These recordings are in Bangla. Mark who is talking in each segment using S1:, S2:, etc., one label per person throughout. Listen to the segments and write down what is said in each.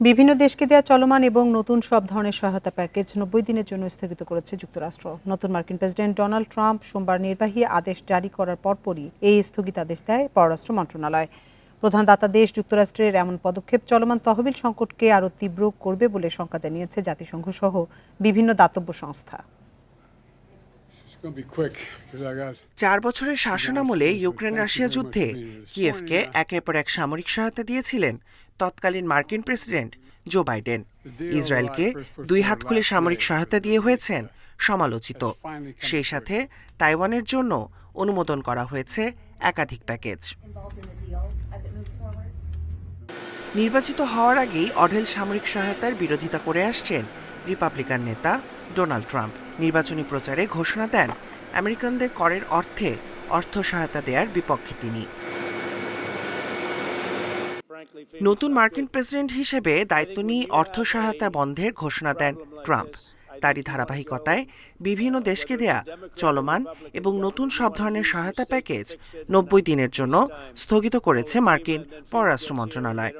S1: বিভিন্ন দেশকে দেওয়া চলমান এবং নতুন সব ধরনের সহায়তা প্যাকেজ নব্বই দিনের জন্য স্থগিত করেছে যুক্তরাষ্ট্র। নতুন মার্কিন প্রেসিডেন্ট ডোনাল্ড ট্রাম্প সোমবার নির্বাহী আদেশ জারি করার পরপরই এই স্থগিতাদেশ দেয় পররাষ্ট্র মন্ত্রণালয়। প্রধান দাতা দেশ যুক্তরাষ্ট্রের এমন পদক্ষেপ চলমান তহবিল সংকটকে আরও তীব্র করবে বলে শঙ্কা জানিয়েছে জাতিসংঘ সহ বিভিন্ন দাতব্য সংস্থা।
S2: চার বছরের শাসনামলে ইউক্রেন রাশিয়া যুদ্ধে কিয়েভকে একের পর এক সামরিক সহায়তা দিয়েছিলেন। তৎকালীন মার্কিন প্রেসিডেন্ট জো বাইডেন। ইসরায়েলকে দুই হাত খুলে সামরিক সহায়তা দিয়ে হয়েছেন সমালোচিত। সেই সাথে তাইওয়ানের জন্য অনুমোদন করা হয়েছে একাধিক প্যাকেজ? নির্বাচিত হওয়ার আগেই অঢেল সামরিক সহায়তার বিরোধিতা করে আসছেন রিপাবলিকান নেতা ডোনাল্ড ট্রাম্প। নির্বাচনী প্রচারে ঘোষণা দেন আমেরিকানদের করের অর্থে অর্থ সহায়তা দেওয়ার বিপক্ষে তিনি। নতুন মার্কিন প্রেসিডেন্ট হিসেবে দায়িত্ব নিয়ে অর্থ সহায়তা বন্ধের ঘোষণা দেন ট্রাম্প। তারই ধারাবাহিকতায় বিভিন্ন দেশকে দেয়া চলমান এবং নতুন সব ধরনের সহায়তা প্যাকেজ নব্বই দিনের জন্য স্থগিত করেছে মার্কিন পররাষ্ট্র মন্ত্রণালয়।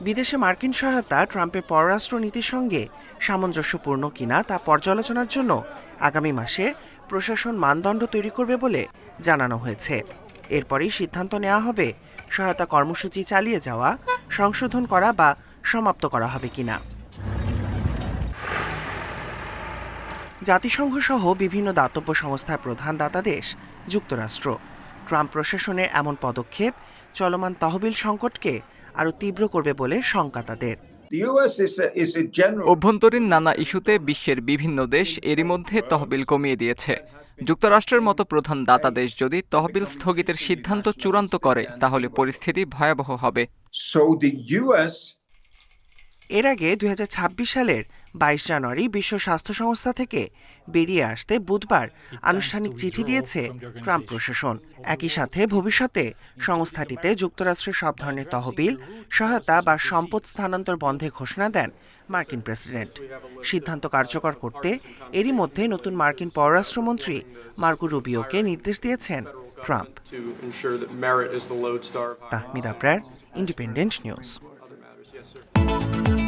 S2: বিদেশে মার্কিন সহায়তা, ট্রাম্পের পররাষ্ট্র নীতির সঙ্গে সামঞ্জস্যপূর্ণ কিনা তা পর্যালোচনার জন্য আগামী মাসে প্রশাসন মানদণ্ড তৈরি করবে বলে জানানো হয়েছে। এরপরই সিদ্ধান্ত নেওয়া হবে সহায়তা কর্মসূচি চালিয়ে যাওয়া, সংশোধন করা বা সমাপ্ত করা হবে কিনা। জাতিসংঘ সহ বিভিন্ন দাতব্য সংস্থার প্রধান দাতা দেশ, যুক্তরাষ্ট্র। ট্রাম্প প্রশাসনের এমন পদক্ষেপ চলমান তহবিল সংকটকে আরও তীব্র করবে বলে শঙ্কা তাদের.
S3: অভ্যন্তরীণ নানা ইস্যুতে বিশ্বের বিভিন্ন দেশ এরই মধ্যে তহবিল কমিয়ে দিয়েছে যুক্তরাষ্ট্রের মতো প্রধান দাতা দেশ যদি তহবিল স্থগিতের সিদ্ধান্ত চূড়ান্ত করে তাহলে পরিস্থিতি ভয়াবহ হবে.
S2: এর আগে দুই হাজার ছাব্বিশ সালের বাইশ জানুয়ারি বিশ্ব স্বাস্থ্য সংস্থা থেকে বেরিয়ে আসতে বুধবার আনুষ্ঠানিক চিঠি দিয়েছে ট্রাম্প প্রশাসন। একই সাথে ভবিষ্যতে সংস্থাটিতে যুক্তরাষ্ট্রের সব ধরনের তহবিল সহায়তা বা সম্পদ স্থানান্তর বন্ধে ঘোষণা দেন মার্কিন প্রেসিডেন্ট। সিদ্ধান্ত কার্যকর করতে এরই মধ্যে নতুন মার্কিন পররাষ্ট্রমন্ত্রী মার্কো রুবিওকে নির্দেশ দিয়েছেন Trump. Tahmid Abrar Independent News.
S4: Yes, sir.